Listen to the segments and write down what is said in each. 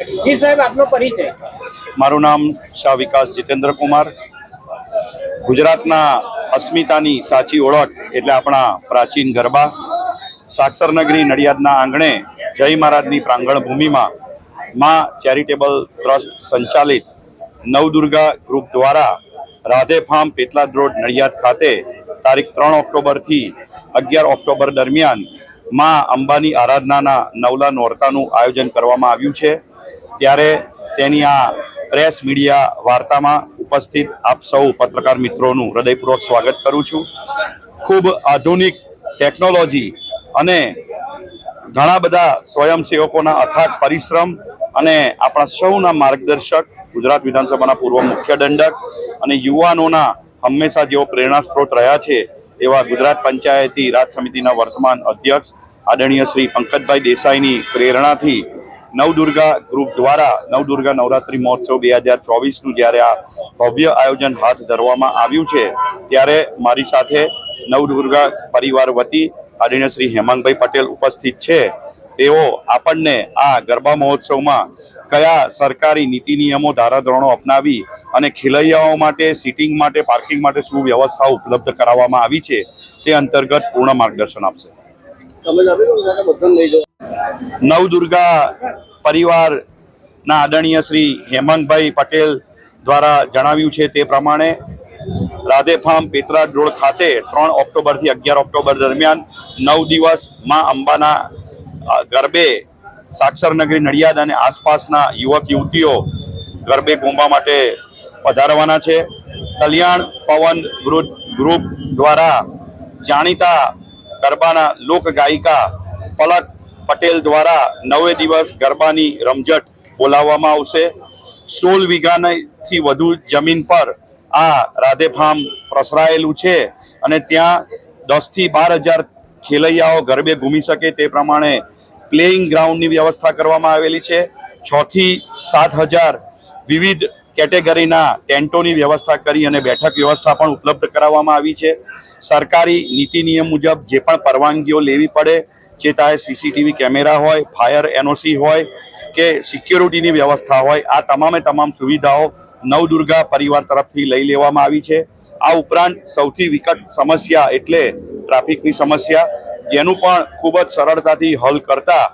જી સાહેબ, આપનો પરિચય. મારું નામ શાહ વિકાસ જીતેન્દ્ર કુમાર. ગુજરાતના અસ્મિતાની સાચી ઓળખ એટલે આપણા પ્રાચીન ગરબા. સાક્ષર નગરી નડિયાદના આંગણે જય મહારાજની પ્રાંગણ ભૂમિમાં માં ચેરિટેબલ ટ્રસ્ટ સંચાલિત નવદુર્ગા ગ્રુપ દ્વારા રાધે ફાર્મ પેટલાદ રોડ નડિયાદ ખાતે તારીખ ત્રણ ઓક્ટોબરથી અગિયાર ઓક્ટોબર દરમિયાનમાં અંબાની આરાધનાના નવલા નોરતાનું આયોજન કરવામાં આવ્યું છે. ત્યારે તેની આ પ્રેસ મીડિયા વાર્તામાં ઉપસ્થિત આપ સૌ પત્રકાર મિત્રોનું હૃદયપૂર્વક સ્વાગત કરું છું. ખૂબ આધુનિક ટેકનોલોજી અને ઘણા બધા સ્વયંસેવકોના અથાગ પરિશ્રમ અને આપણા સૌના માર્ગદર્શક, ગુજરાત વિધાનસભાના પૂર્વ મુખ્ય દંડક અને યુવાનોના હંમેશા જેઓ પ્રેરણા સ્ત્રોત રહ્યા છે એવા ગુજરાત પંચાયતી રાજ સમિતિના વર્તમાન અધ્યક્ષ, આદરણીય શ્રી પંકજભાઈ દેસાઈની પ્રેરણાથી નવદુર્ગા ગ્રુપ દ્વારા નવદુર્ગા નવરાત્રી મહોત્સવ બે હજાર ચોવીસનું જ્યારે આ ભવ્ય આયોજન હાથ ધરવામાં આવ્યું છે ત્યારે મારી સાથે નવદુર્ગા પરિવાર વતી આદરણીય શ્રી હેમાંગભાઈ પટેલ ઉપસ્થિત છે. તેઓ આપણને આ ગરબા મહોત્સવમાં કયા સરકારી નીતિ નિયમો ધારાધોરણો અપનાવી અને ખેલૈયાઓ માટે સિટિંગ માટે પાર્કિંગ માટે શું વ્યવસ્થા ઉપલબ્ધ કરાવવામાં આવી છે તે અંતર્ગત પૂર્ણ માર્ગદર્શન આપશે. નવદુર્ગા પરિવારના આદરણીય શ્રી હેમંતભાઈ પટેલ દ્વારા જણાવ્યું છે તે પ્રમાણે રાધે ફાર્મ પેતરાડ રોડ ખાતે ત્રણ ઓક્ટોબરથી અગિયાર ઓક્ટોબર દરમિયાન નવ દિવસમાં અંબાના ગરબે સાક્ષરનગરી નડિયાદ અને આસપાસના યુવક, યુવતીઓ ગરબે ઘૂમવા માટે પધારવાના છે. કલ્યાણ પવન ગ્રુપ દ્વારા જાણીતા ગરબાના લોક ગાયિકા પલક પટેલ દ્વારા નવે દિવસ ગરબાની રમઝટ બોલાવવામાં આવશે. સોળ વીઘાથી વધુ જમીન પર આ રાધે ફાર્મ પ્રસરાયેલું છે અને ત્યાં દસથી બાર હજાર ખેલૈયાઓ ગરબે ઘૂમી શકે તે પ્રમાણે પ્લેઇંગ ગ્રાઉન્ડની વ્યવસ્થા કરવામાં આવેલી છે. છથી સાત હજાર વિવિધ કેટેગરીના ટેન્ટોની વ્યવસ્થા કરી અને બેઠક વ્યવસ્થા પણ ઉપલબ્ધ કરાવવામાં આવી છે. સરકારી નીતિ નિયમ મુજબ જે પણ પરવાનગીઓ લેવી પડે જે ત્યાં સીસીટીવી કેમેરા હોય, ફાયર એનઓસી હોય કે સિક્યોરિટીની વ્યવસ્થા હોય, આ તમામે તમામ સુવિધાઓ નવદુર્ગા પરિવાર તરફથી લઈ લેવામાં આવી છે. આ ઉપરાંત સૌથી વિકટ સમસ્યા એટલે ટ્રાફિકની સમસ્યા, જેનું પણ ખૂબ જ સરળતાથી હલ કરતા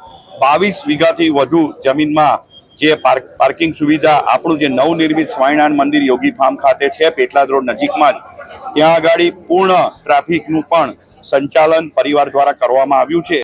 બાવીસ વીઘાથી વધુ જમીનમાં જે પાર્ક, પાર્કિંગ સુવિધા, આપણું જે નવનિર્મિત સ્વામિનારાયણ મંદિર યોગી ફાર્મ ખાતે છે, પેટલાદ રોડ નજીકમાં જ, ત્યાં આગળ પૂર્ણ ટ્રાફિકનું પણ સંચાલન પરિવાર દ્વારા કરવામાં આવ્યું છે.